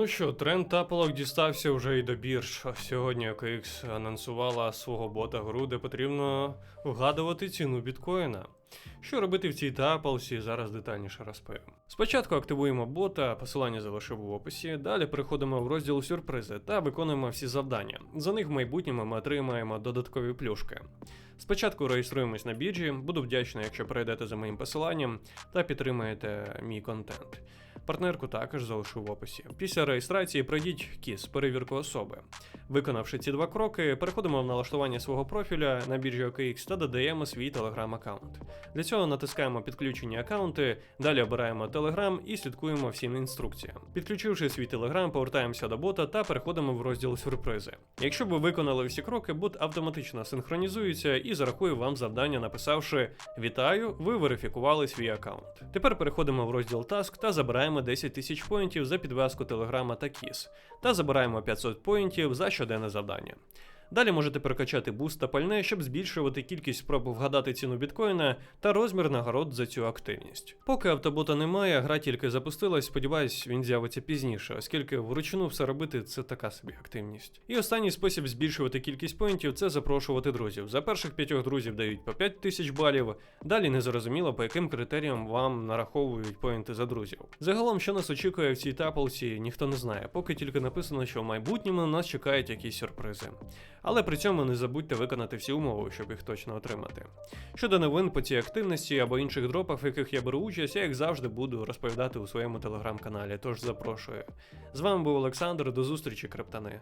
Ну що, тренд тапалок дістався вже і до бірж. Сьогодні OKX анонсувала свого бота гру, де потрібно вгадувати ціну біткоїна. Що робити в цій тапалсі, зараз детальніше розповім. Спочатку активуємо бота, посилання залишив в описі. Далі переходимо в розділ сюрпризи та виконуємо всі завдання. За них в майбутньому ми отримаємо додаткові плюшки. Спочатку реєструємось на біржі, буду вдячний, якщо перейдете за моїм посиланням та підтримаєте мій контент. Партнерку також залишу в описі. Після реєстрації пройдіть кіс, перевірку особи. Виконавши ці два кроки, переходимо в налаштування свого профіля на біржі OKX та додаємо свій Telegram аккаунт. Для цього натискаємо підключені аккаунти, далі обираємо Telegram і слідкуємо всім інструкціям. Підключивши свій Telegram, повертаємося до бота та переходимо в розділ сюрпризи. Якщо ви виконали всі кроки, бот автоматично синхронізується і зарахує вам завдання, написавши Вітаю, ви верифікували свій аккаунт. Тепер переходимо в розділ Task та забираємо 10 тисяч поінтів за підв'язку Телеграма та Кіс, та забираємо 500 поінтів за щоденне завдання. Далі можете перекачати буст та пальне, щоб збільшувати кількість спроб вгадати ціну біткоїна та розмір нагород за цю активність. Поки автобота немає, гра тільки запустилась, сподіваюсь, він з'явиться пізніше, оскільки вручну все робити це така собі активність. І останній спосіб збільшувати кількість поінтів це запрошувати друзів. За перших п'ятьох друзів дають по 5 тисяч балів. Далі не зрозуміло, по яким критеріям вам нараховують поінти за друзів. Загалом, що нас очікує в цій таплці, ніхто не знає, поки тільки написано, що в майбутньому нас чекають якісь сюрпризи. Але при цьому не забудьте виконати всі умови, щоб їх точно отримати. Щодо новин по цій активності або інших дропах, в яких я беру участь, я як завжди буду розповідати у своєму телеграм-каналі, тож запрошую. З вами був Олександр, до зустрічі, криптани.